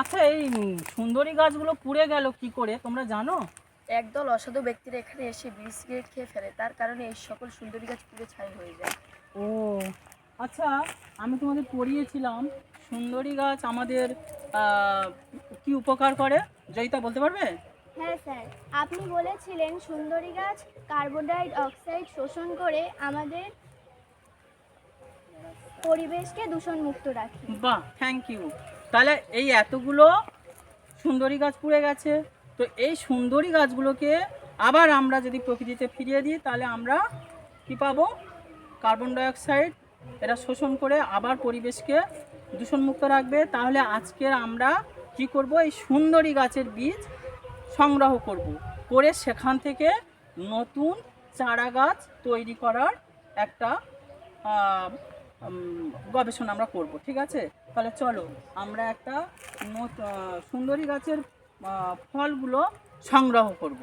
আচ্ছা এই সুন্দরী গাছগুলো পুড়ে গেল কি করে? তোমরা জানো? একদল অসাধু ব্যক্তিরা এখানে এসে বিড়ি সিগারেট খেয়ে ফেলে। তার কারণে এই সকল সুন্দরী গাছ পুড়ে ছাই হয়ে যায়। ও আচ্ছা আমি তোমাদের পড়িয়েছিলাম। সুন্দরী গাছ আমাদের কি উপকার করে? জয়িতা বলতে পারবে? হ্যাঁ স্যার। আপনি বলেছিলেন সুন্দরী গাছ কার্বন ডাই অক্সাইড শোষণ করে আমাদের পরিবেশকে দূষণমুক্ত রাখে। বাহ থ্যাংক ইউ। তাহলে এই এতগুলো সুন্দরী গাছ পুড়ে গেছে। তো এই সুন্দরী গাছগুলোকে আবার আমরা যদি প্রকৃতিতে ফিরিয়ে দিই, তাহলে আমরা কি পাবো? কার্বন ডাইঅক্সাইড এরা শোষণ করে আবার পরিবেশকে দূষণমুক্ত রাখবে। তাহলে আজকের আমরা কি করব? এই সুন্দরী গাছের বীজ সংগ্রহ করব। করে সেখান থেকে নতুন চারা গাছ তৈরি করার একটা গবেষণা আমরা করব। ঠিক আছে? তাহলে চলো, আমরা একটা সুন্দরী গাছের ফলগুলো সংগ্রহ করব।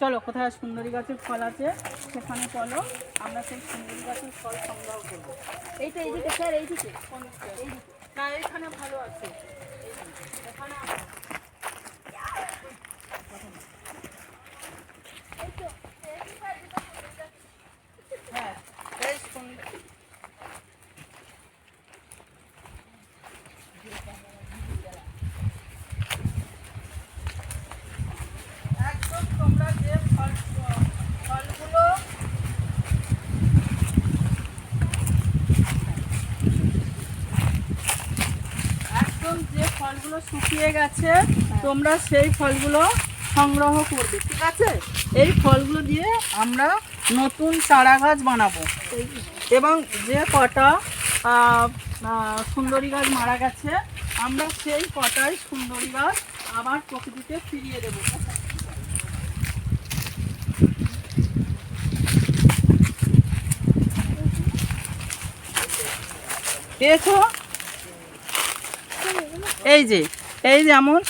চলো, কোথায় সুন্দরী গাছের ফল আছে সেখানে চলো, আমরা সেই সুন্দরী গাছের ফল সংগ্রহ করব। এইটা এইদিকে, স্যার এইদিকে। কোন দিকে? না এখানে ভালো আছে। এখানে আছে। হ্যাঁ এই সুন্দর একদম তোমরা যে ফল ফলগুলো একদম যে ফলগুলো শুকিয়ে গেছে, তোমরা সেই ফলগুলো সংগ্রহ করবে, ঠিক আছে? এই ফলগুলো দিয়ে আমরা নতুন চারা গাছ বানাবো। এবং যে কটা সুন্দরী গাছ মারা গেছে, আমরা সেই কটাই সুন্দরী গাছ আবার প্রকৃতিতে ফিরিয়ে দেবো। পেয়েছ? এই যে, এই যেমন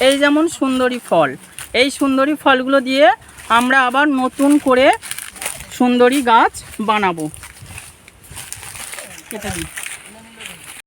এই যেমন সুন্দরী ফল। এই সুন্দরী ফলগুলো দিয়ে আমরা আবার নতুন করে সুন্দরী গাছ বানাবো। কেটে দিই